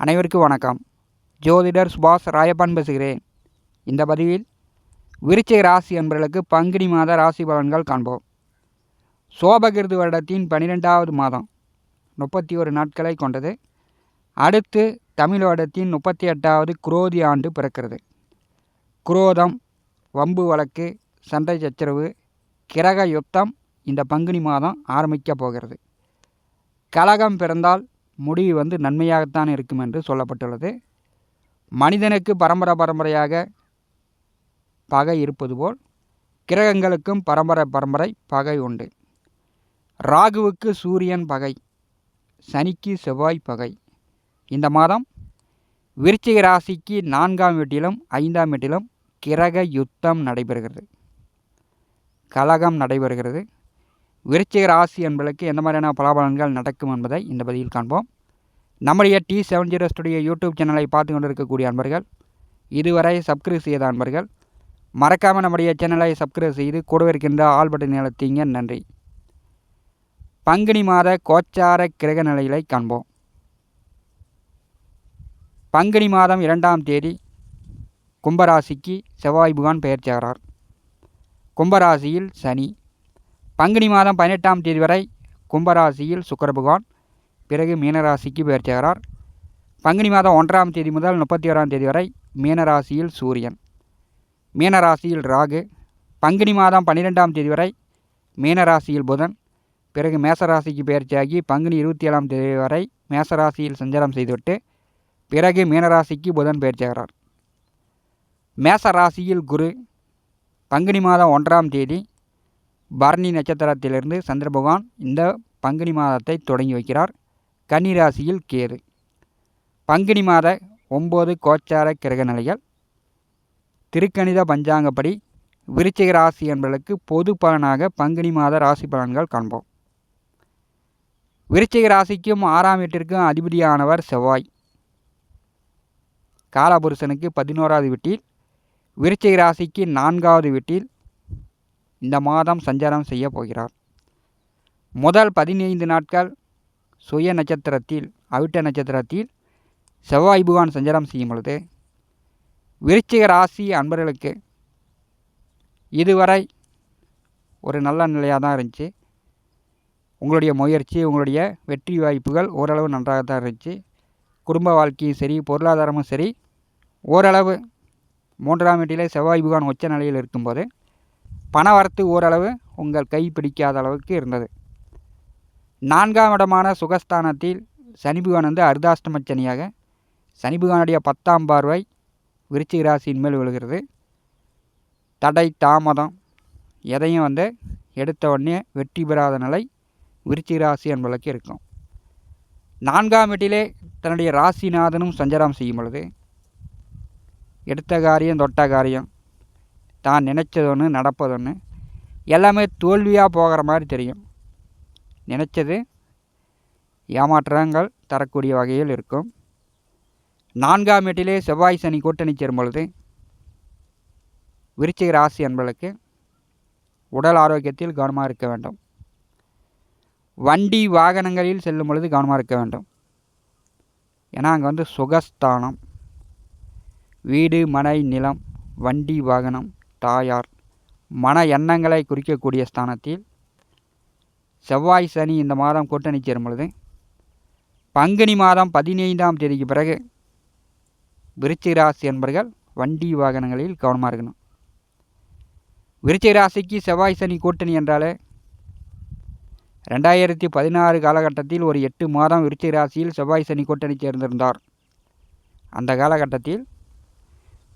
அனைவருக்கும் வணக்கம். ஜோதிடர் சுபாஷ் ராயப்பன் பேசுகிறேன். இந்த பதிவில் விருச்சிக ராசி என்பவர்களுக்கு பங்குனி மாத ராசி பலன்கள் காண்போம். சோபகிருது வருடத்தின் பனிரெண்டாவது மாதம் முப்பத்தி ஒரு நாட்களை கொண்டது. அடுத்து தமிழ் வருடத்தின் முப்பத்தி எட்டாவது குரோதி ஆண்டு பிறக்கிறது. குரோதம் வம்பு வழக்கு சண்டை சச்சரவு கிரக யுத்தம் இந்த பங்குனி மாதம் ஆரம்பிக்கப் போகிறது. கலகம் பிறந்தால் முடிவு வந்து நன்மையாகத்தான் இருக்கும் என்று சொல்லப்பட்டுள்ளது. மனிதனுக்கு பரம்பரை பரம்பரையாக பகை இருப்பது போல் கிரகங்களுக்கும் பரம்பரை பரம்பரை பகை உண்டு. ராகுவுக்கு சூரியன் பகை சனிக்கு செவ்வாய் பகை. இந்த மாதம் விருச்சிக ராசிக்கு நான்காம் வீட்டிலும் ஐந்தாம் வீட்டிலும் கிரக யுத்தம் நடைபெறுகிறது. கலகம் நடைபெறுகிறது. விருச்சிக ராசி என்பதற்கு எந்த மாதிரியான பலாபலன்கள் நடக்கும் என்பதை இந்த பதிவில் காண்போம். நம்முடைய T seven zero studio YouTube சேனலை பார்த்து கொண்டிருக்கக்கூடிய அன்பர்கள் இதுவரை சப்ஸ்கிரைப் செய்த அன்பர்கள் மறக்காமல் நம்முடைய சேனலை சப்ஸ்கிரைப் செய்து கூடவே இருக்கின்ற ஆல் பட்டன் நிலத்தீங்க நன்றி. பங்குனி மாத கோச்சார கிரக நிலைகளை காண்போம். பங்குனி மாதம் இரண்டாம் தேதி கும்பராசிக்கு செவ்வாய் புகான் பெயர்ச்சாகிறார் கும்பராசியில் சனி பங்குனி மாதம் பதினெட்டாம் தேதி வரை கும்பராசியில் சுக்கர பகவான் பிறகு மீனராசிக்கு பெயர்ச்சியாகிறார். பங்குனி மாதம் ஒன்றாம் தேதி முதல் முப்பத்தி ஓராம் தேதி வரை மீனராசியில் சூரியன். மீனராசியில் ராகு. பங்குனி மாதம் பன்னிரெண்டாம் தேதி வரை மீனராசியில் புதன். பிறகு மேசராசிக்கு பயிற்சியாகி பங்குனி இருபத்தி ஏழாம் தேதி வரை மேசராசியில் சஞ்சாரம் செய்துவிட்டு பிறகு மீனராசிக்கு புதன் பயிற்சியாகிறார் மேசராசியில் குரு. பங்குனி மாதம் ஒன்றாம் தேதி பரணி நட்சத்திரத்திலிருந்து சந்திர பகவான் இந்த பங்குனி மாதத்தை தொடங்கி வைக்கிறார். கன்னிராசியில் கேது. பங்குனி மாத ஒம்பது கோச்சார கிரக நிலைகள். திருக்கணித பஞ்சாங்கப்படி விருச்சிக ராசி என்பதற்கு பொது பலனாக பங்குனி மாத ராசி பலன்கள் காண்போம். விருச்சிக ராசிக்கும் ஆறாம் வீட்டிற்கும் அதிபதியானவர் செவ்வாய். காலபுருஷனுக்கு பதினோராவது வீட்டில் விருச்சிக ராசிக்கு நான்காவது வீட்டில் இந்த மாதம் சஞ்சாரம் செய்ய போகிறார். முதல் பதினைந்து நாட்கள் சுய நட்சத்திரத்தில் அவிட்ட நட்சத்திரத்தில் செவ்வாய் புகான் சஞ்சாரம் செய்யும் பொழுது விருச்சிக ராசி அன்பர்களுக்கு இதுவரை ஒரு நல்ல நிலையாக தான் இருந்துச்சு. உங்களுடைய முயற்சி உங்களுடைய வெற்றி வாய்ப்புகள் ஓரளவு நன்றாக தான் இருந்துச்சு. குடும்ப வாழ்க்கையும் சரி பொருளாதாரமும் சரி ஓரளவு மூன்றாம் வீட்டிலே செவ்வாய் புகான் உச்ச நிலையில் இருக்கும்போது பணவரத்து ஓரளவு உங்கள் கை பிடிக்காத அளவுக்கு இருந்தது. நான்காம் இடமான சுகஸ்தானத்தில் சனி வந்து அர்தாஷ்டம சனியாக சனிபுகானுடைய பத்தாம் பார்வை விருச்சிக ராசியின் மேல் விழுகிறது. தடை தாமதம் எதையும் வந்து எடுத்த உடனே வெற்றி பெறாத நிலை விருச்சிக ராசி என்பதற்கு இருக்கும். நான்காம் வீட்டிலே தன்னுடைய ராசிநாதனும் சஞ்சாரம் செய்யும் பொழுது எடுத்த காரியம் தொட்ட காரியம் தான் நினச்சது ஒன்று நடப்பது ஒன்று எல்லாமே தோல்வியாக போகிற மாதிரி தெரியும். நினச்சது ஏமாற்றங்கள் தரக்கூடிய வகையில் இருக்கும். நான்காம் வீட்டிலே செவ்வாய் சனி கூட்டணி சேரும் பொழுது விருச்சிக ராசி என்பதற்கு உடல் ஆரோக்கியத்தில் கவனமாக இருக்க வேண்டும். வண்டி வாகனங்களில் செல்லும் பொழுது கவனமாக இருக்க வேண்டும். ஏன்னா அங்கே வந்து சுகஸ்தானம். வீடு மனை நிலம் வண்டி வாகனம் தாயார் மன எண்ணங்களை குறிக்கக்கூடிய ஸ்தானத்தில் செவ்வாய் சனி இந்த மாதம் கூட்டணி சேரும் பொழுது பங்குனி மாதம் பதினைந்தாம் தேதிக்கு பிறகு விருச்சிக ராசி என்பர்கள் வண்டி வாகனங்களில் கவனமாக இருக்கணும். விருச்சிக ராசிக்கு செவ்வாய் சனி கூட்டணி என்றாலே ரெண்டாயிரத்தி பதினாறு காலகட்டத்தில் ஒரு எட்டு மாதம் விருச்சிக ராசியில் செவ்வாய் சனி கூட்டணி சேர்ந்திருந்தார். அந்த காலகட்டத்தில்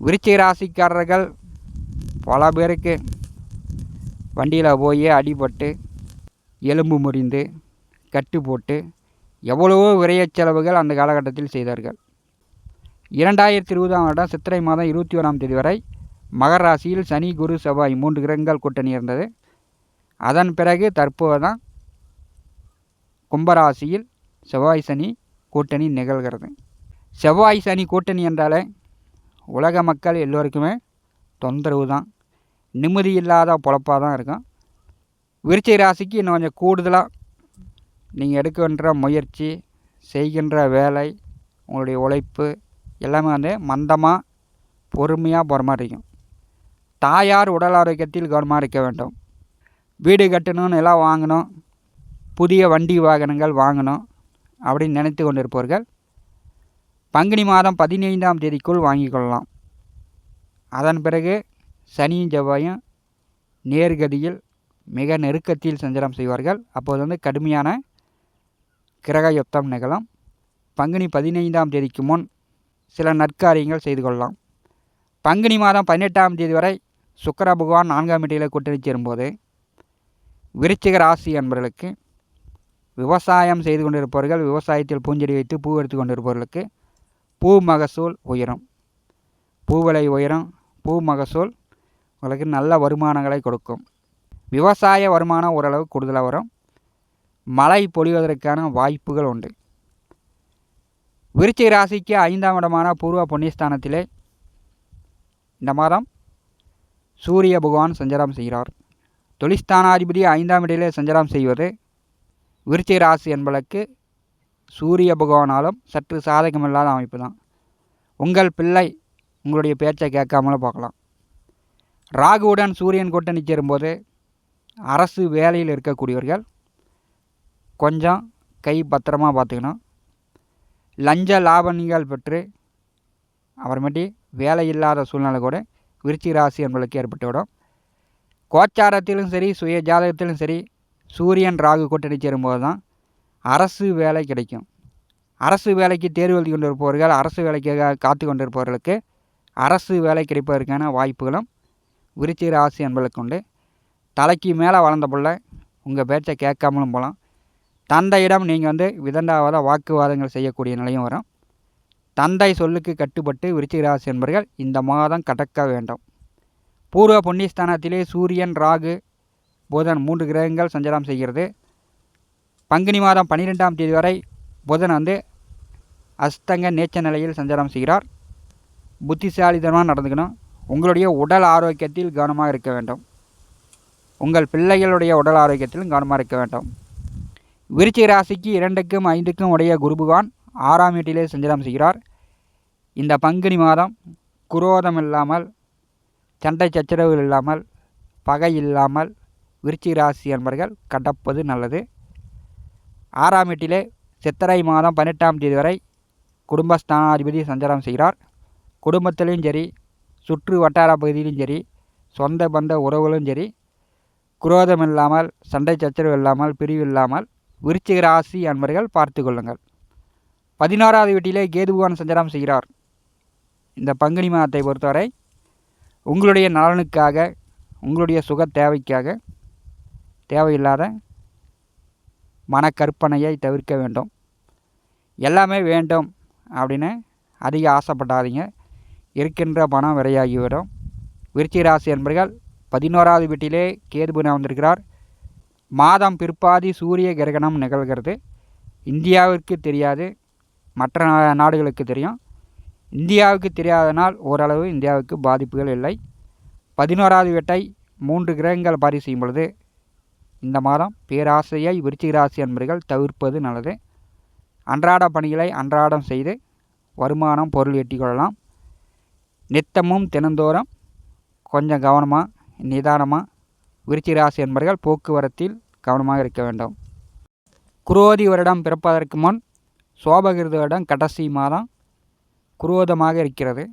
விருச்சிக ராசிக்காரர்கள் பல பேருக்கு வண்டியில் போய் அடிபட்டு எலும்பு முறிந்து கட்டு போட்டு எவ்வளவோ விரையச் செலவுகள் அந்த காலகட்டத்தில் செய்தார்கள். இரண்டாயிரத்தி இருபதாம் வருடம் சித்திரை மாதம் இருபத்தி ஓராம் தேதி வரை மகர ராசியில் சனி குரு செவ்வாய் மூன்று கிரகங்கள் கூட்டணி இருந்தது. அதன் பிறகு தற்போது தான் கும்பராசியில் செவ்வாய் சனி கூட்டணி நிகழ்கிறது. செவ்வாய் சனி கூட்டணி என்றாலே உலக மக்கள் எல்லோருக்குமே தொந்தரவு தான். நிம்மதி இல்லாத பொழப்பாக தான் இருக்கும். விருச்சிக ராசிக்கு இன்னும் கொஞ்சம் கூடுதலாக நீங்கள் எடுக்கின்ற முயற்சி செய்கின்ற வேலை உங்களுடைய உழைப்பு எல்லாமே வந்து மந்தமாக பொறுமையாக போகிற மாதிரி இருக்கும். தாயார் உடல் ஆரோக்கியத்தில் கவனமாக இருக்க வேண்டும். வீடு கட்டணும் நிலம் வாங்கணும். புதிய வண்டி வாகனங்கள் வாங்கணும் அப்படின்னு நினைத்து கொண்டிருப்பவர்கள் பங்குனி மாதம் பதினைந்தாம் தேதிக்குள் வாங்கிக் கொள்ளலாம். அதன் பிறகு சனியும் செவ்வாயும் நேர்கதியில் மிக நெருக்கத்தில் சஞ்சாரம் செய்வார்கள். அப்போது வந்து கடுமையான கிரக யுத்தம் நிகழும். பங்குனி பதினைந்தாம் தேதிக்கு முன் சில நற்காரியங்கள் செய்து கொள்ளலாம். பங்குனி மாதம் பதினெட்டாம் தேதி வரை சுக்கர பகவான் நான்காம் வீட்டில் கூட்டணி சேரும்போது விருச்சிக ராசி என்பவர்களுக்கு விவசாயம் செய்து கொண்டிருப்பவர்கள் விவசாயத்தில் பூஞ்செடி வைத்து பூ எடுத்து கொண்டிருப்பவர்களுக்கு பூ மகசூல் உயரும். பூ விலை உயரும். பூ மகசூல் உங்களுக்கு நல்ல வருமானங்களை கொடுக்கும். விவசாய வருமானம் ஓரளவு கூடுதலாக வரும். மழை பொழிவதற்கான வாய்ப்புகள் உண்டு. விருச்சிக ராசிக்கு ஐந்தாம் இடமான பூர்வ புண்ணியஸ்தானத்திலே இந்த மாதம் சூரிய பகவான் சஞ்சாரம் செய்கிறார். தொழிஸ்தானாதிபதி ஐந்தாம் இடத்திலே சஞ்சாரம் செய்வது விருச்சிக ராசி என்பதற்கு சூரிய பகவானாலும் சற்று சாதகமில்லாத அமைப்பு தான். உங்கள் பிள்ளை உங்களுடைய பேச்சை கேட்காமலும் பார்க்கலாம். ராகுவுடன் சூரியன் கூட்டணி சேரும்போது அரசு வேலையில் இருக்கக்கூடியவர்கள் கொஞ்சம் கை பத்திரமா பார்த்துக்கணும். லஞ்ச லாபங்கள் பெற்று அப்புறமேட்டி வேலை இல்லாத சூழ்நிலை கூட விருச்சி ராசி என்பதற்கு ஏற்பட்டுவிடும். கோச்சாரத்திலும் சரி சுய ஜாதகத்திலும் சரி சூரியன் ராகு கூட்டணி சேரும்போது தான் அரசு வேலை கிடைக்கும். அரசு வேலைக்கு தேர்வு எழுதி கொண்டிருப்பவர்கள் அரசு வேலைக்காக காத்து கொண்டிருப்பவர்களுக்கு அரசு வேலை கிடைப்பதற்கான வாய்ப்புகளும் விருச்சிக ராசி என்பதற்கு உண்டு. தலைக்கு மேலே வளர்ந்த பிள்ளை உங்கள் பேச்சை கேட்காமலும் போகலாம் தந்தையிடம் நீங்கள் வந்து விதண்டாவாத வாக்குவாதங்கள் செய்யக்கூடிய நிலையும் வரும். தந்தை சொல்லுக்கு கட்டுப்பட்டு விருச்சிக ராசி என்பவர்கள் இந்த மாதம் கடக்க வேண்டும். பூர்வ புண்ணியஸ்தானத்திலே சூரியன் ராகு புதன் மூன்று கிரகங்கள் சஞ்சாரம் செய்கிறது. பங்குனி மாதம் பன்னிரெண்டாம் தேதி வரை புதன் வந்து அஸ்தங்க நேச்ச நிலையில் சஞ்சாரம் செய்கிறார். புத்திசாலிதனமாக நடந்துக்கணும். உங்களுடைய உடல் ஆரோக்கியத்தில் கவனமாக இருக்க வேண்டும். உங்கள் பிள்ளைகளுடைய உடல் ஆரோக்கியத்திலும் கவனமாக இருக்க வேண்டும். விருச்சிக ராசிக்கு இரண்டுக்கும் ஐந்துக்கும் உடைய குருபுகான் ஆறாம் வீட்டிலே சஞ்சாரம் செய்கிறார். இந்த பங்குனி மாதம் குரோதம் இல்லாமல் சண்டை சச்சரவுகள் இல்லாமல் பகை இல்லாமல் விருச்சிக ராசி என்பர்கள் கடப்பது நல்லது. ஆறாம் வீட்டிலே சித்திரை மாதம் பன்னெட்டாம் தேதி வரை குடும்பஸ்தானாதிபதி சஞ்சாரம் செய்கிறார். குடும்பத்திலையும் சரி சுற்று வட்டார பகுதியிலும் சரி சொந்த பந்த உறவுகளும் சரி குரோதம் இல்லாமல் சண்டை சச்சரவு இல்லாமல் பிரிவு இல்லாமல் விருச்சிக ராசி அன்பர்கள் பார்த்து கொள்ளுங்கள். பதினாறாவது வீட்டிலே கேதுபகவான் சஞ்சாரம் செய்கிறார். இந்த பங்குனி மாதத்தை பொறுத்தவரை உங்களுடைய நலனுக்காக உங்களுடைய சுக தேவைக்காக தேவையில்லாத மனக்கற்பனையை தவிர்க்க வேண்டும். எல்லாமே வேண்டும் அப்படின்னு அதிக ஆசைப்படாதீங்க. இருக்கின்ற பணம் விரையாகிவிடும். விருச்சிக ராசி என்பர்கள் பதினோராவது வீட்டிலே கேதுபுன வந்திருக்கிறார் மாதம் பிற்பாதி சூரிய கிரகணம் நிகழ்கிறது. இந்தியாவிற்கு தெரியாது மற்ற நாடுகளுக்கு தெரியும். இந்தியாவுக்கு தெரியாதனால் ஓரளவு இந்தியாவுக்கு பாதிப்புகள் இல்லை. பதினோராவது வீட்டை மூன்று கிரகங்கள் பாரி செய்யும் பொழுது இந்த மாதம் பேராசையை விருச்சிக ராசி என்பர்கள் தவிர்ப்பது நல்லது. அன்றாட பணிகளை அன்றாடம் செய்து வருமானம் பொருள் ஈட்டிக் கொள்ளலாம். நித்தமும் தினந்தோறும் கொஞ்சம் கவனமாக நிதானமாக விருச்சிக ராசி என்பர்கள் போக்குவரத்தில் கவனமாக இருக்க வேண்டும். குரோதி வருடம் பிறப்பதற்கு முன் சோபகிருத வருடம் கடைசி மாதம் குரோதமாக இருக்கிறது.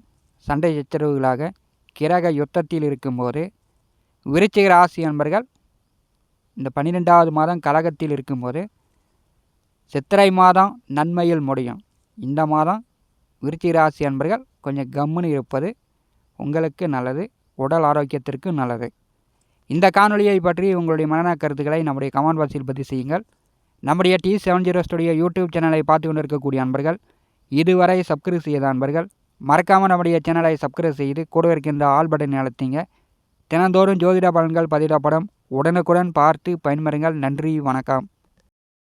சண்டை சச்சரவுகளாக கிரக யுத்தத்தில் இருக்கும்போது விருச்சிக ராசி என்பர்கள் இந்த பன்னிரெண்டாவது மாதம் கலகத்தில் இருக்கும்போது சித்திரை மாதம் நன்மையில் முடியும். இந்த மாதம் விருச்சிக ராசி என்பர்கள் கொஞ்சம் கம்முன்னு இருப்பது உங்களுக்கு நல்லது. உடல் ஆரோக்கியத்திற்கு நல்லது. இந்த காணொலியை பற்றி உங்களுடைய மனநா கருத்துக்களை நம்முடைய கமெண்ட் பாக்ஸில் பதிவு செய்யுங்கள். நம்முடைய T seven zero studio YouTube சேனலை பார்த்து கொண்டிருக்கக்கூடிய அன்பர்கள் இதுவரை சப்ஸ்கிரைப் செய்யாத அன்பர்கள் மறக்காமல் நம்முடைய சேனலை சப்ஸ்கிரைப் செய்து கூட இருக்கின்ற ஆல் பட்டனை அழுத்திங்க. தினந்தோறும் ஜோதிட பலன்கள் பதிவிடப்படும். உடனுக்குடன் பார்த்து பயன்பெறுங்கள். நன்றி வணக்கம்.